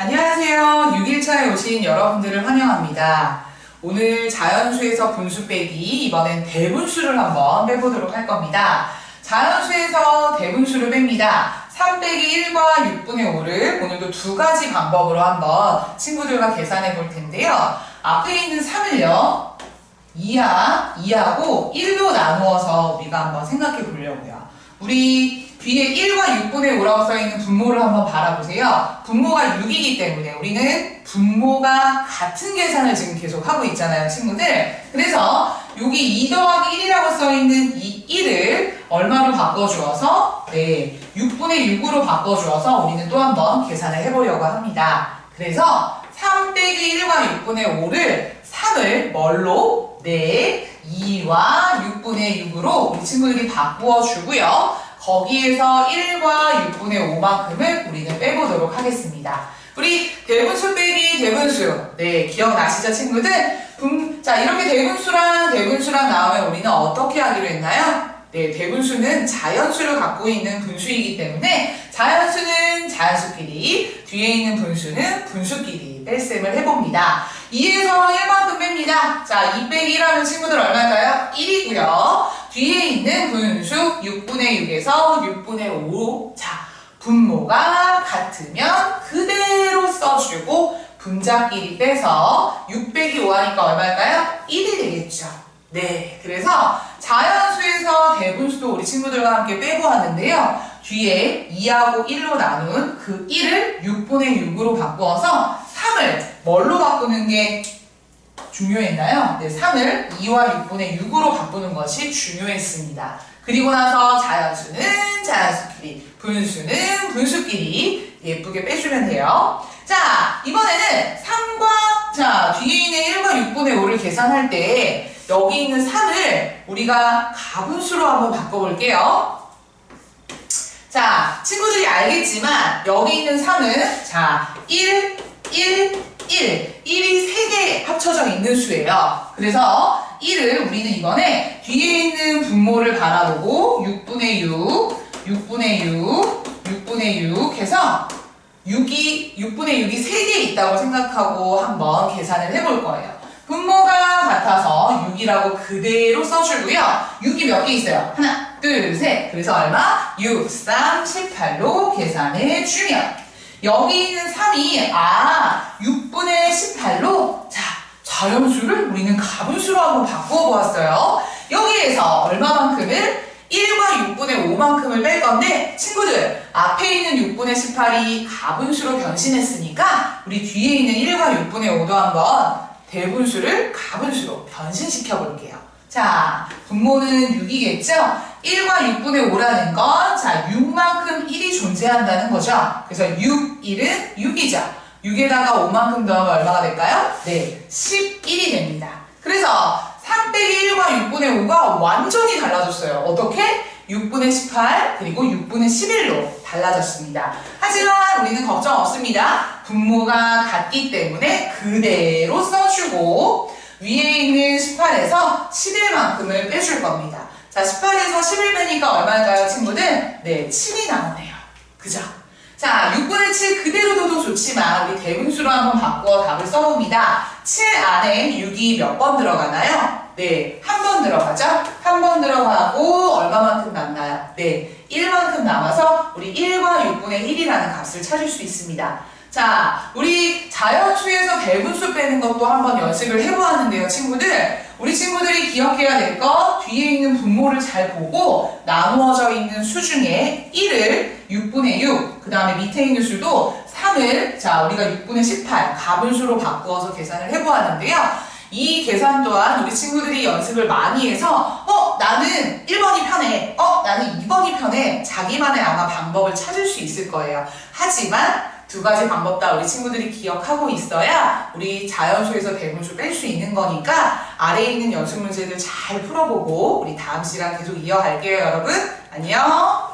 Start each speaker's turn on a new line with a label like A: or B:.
A: 안녕하세요. 6일차에 오신 여러분들을 환영합니다. 오늘 자연수에서 분수 빼기, 이번엔 대분수를 한번 빼보도록 할 겁니다. 자연수에서 대분수를 뺍니다. 3 빼기 1과 6분의 5를 오늘도 두 가지 방법으로 한번 친구들과 계산해 볼 텐데요. 앞에 있는 3을요. 2하, 2하고 1로 나누어서 우리가 한번 생각해 보려고요. 우리 뒤에 1과 6분의 5라고 써있는 분모를 한번 바라보세요. 분모가 6이기 때문에 우리는 분모가 같은 계산을 지금 계속 하고 있잖아요, 친구들. 그래서 여기 2 더하기 1이라고 써있는 이 1을 얼마로 바꿔주어서 네, 6분의 6으로 바꿔주어서 우리는 또 한번 계산을 해보려고 합니다. 그래서 3 빼기 1과 6분의 5를 3을 뭘로? 네, 2와 6분의 6으로 우리 친구들이 바꾸어 주고요. 거기에서 1과 6분의 5만큼을 우리는 빼보도록 하겠습니다. 우리 대분수 빼기 대분수. 네, 기억나시죠, 친구들? 분, 자, 이렇게 대분수랑 대분수랑 나오면 우리는 어떻게 하기로 했나요? 네, 대분수는 자연수를 갖고 있는 분수이기 때문에 자연수는 자연수끼리, 뒤에 있는 분수는 분수끼리 뺄셈을 해봅니다. 2에서 1만큼 뺍니다. 자, 2 빼기 1하면 친구들 얼마일까요? 1이고요. 뒤에 있는 분수 6분의 6에서 6분의 5. 자, 분모가 같으면 그대로 써주고 분자끼리 빼서 6 빼기 5 하니까 얼마일까요? 1이 되겠죠. 네, 그래서 자연수에서 대분수도 우리 친구들과 함께 빼고 왔는데요. 뒤에 2하고 1로 나눈 그 1을 6분의 6으로 바꾸어서 3을 뭘로 바꾸는 게 중요했나요? 네, 3을 2와 6분의 6으로 바꾸는 것이 중요했습니다. 그리고 나서 자연수는 자연수끼리, 분수는 분수끼리 예쁘게 빼주면 돼요. 자, 이번에는 3과, 자, 뒤에 있는 1과 6분의 5를 계산할 때 여기 있는 3을 우리가 가분수로 한번 바꿔볼게요. 자, 친구들이 알겠지만 여기 있는 3은 자, 1, 1, 1. 1이 3개 합쳐져 있는 수예요. 그래서 1을 우리는 이번에 뒤에 있는 분모를 바라보고 6분의 6, 6분의 6, 6분의 6 해서 6이, 6분의 6이 3개 있다고 생각하고 한번 계산을 해볼 거예요. 분모가 같아서 6이라고 그대로 써주고요. 6이 몇 개 있어요? 하나, 둘, 셋. 그래서 얼마? 6, 3, 18로 계산해 주면 여기 있는 3이 아 6분의 18로 자 자연수를 우리는 가분수로 한번 바꾸어 보았어요. 여기에서 얼마만큼을 1과 6분의 5만큼을 뺄 건데 친구들 앞에 있는 6분의 18이 가분수로 변신했으니까 우리 뒤에 있는 1과 6분의 5도 한번 대분수를 가분수로 변신시켜 볼게요. 자, 분모는 6이겠죠? 1과 6분의 5라는 건, 자, 6만큼 1이 존재한다는 거죠. 그래서 6, 1은 6이죠. 6에다가 5만큼 더하면 얼마가 될까요? 네, 11이 됩니다. 그래서 3 빼기 1과 6분의 5가 완전히 달라졌어요. 어떻게? 6분의 18 그리고 6분의 11로 달라졌습니다. 하지만 우리는 걱정 없습니다. 분모가 같기 때문에 그대로 써주고 위에 있는 18에서 11만큼을 빼줄 겁니다. 자, 18에서 11 빼니까 얼마일까요, 친구들? 네, 7이 나오네요. 그죠? 자, 6분의 7 그대로 둬도 좋지만 우리 대분수로 한번 바꾸어 답을 써봅니다. 7 안에 6이 몇 번 들어가나요? 네, 한 번 들어가죠? 한 번 들어가고 얼마만큼 남나요? 네, 1만큼 남아서 우리 1과 6분의 1이라는 값을 찾을 수 있습니다. 자, 우리 자연수에서 대분수 빼는 것도 한번 연습을 해보았는데요, 친구들. 우리 친구들이 기억해야 될 거, 뒤에 있는 분모를 잘 보고 나누어져 있는 수 중에 1을 6분의 6, 그 다음에 밑에 있는 수도 3을, 자, 우리가 6분의 18, 가분수로 바꾸어서 계산을 해보았는데요. 이 계산 또한 우리 친구들이 연습을 많이 해서 어 나는 1번이 편해 어 나는 2번이 편해 자기만의 아마 방법을 찾을 수 있을 거예요 하지만 두 가지 방법 다 우리 친구들이 기억하고 있어야 우리 자연수에서 대분수 뺄 수 있는 거니까 아래에 있는 연습 문제들 잘 풀어보고 우리 다음 시간 계속 이어갈게요 여러분. 안녕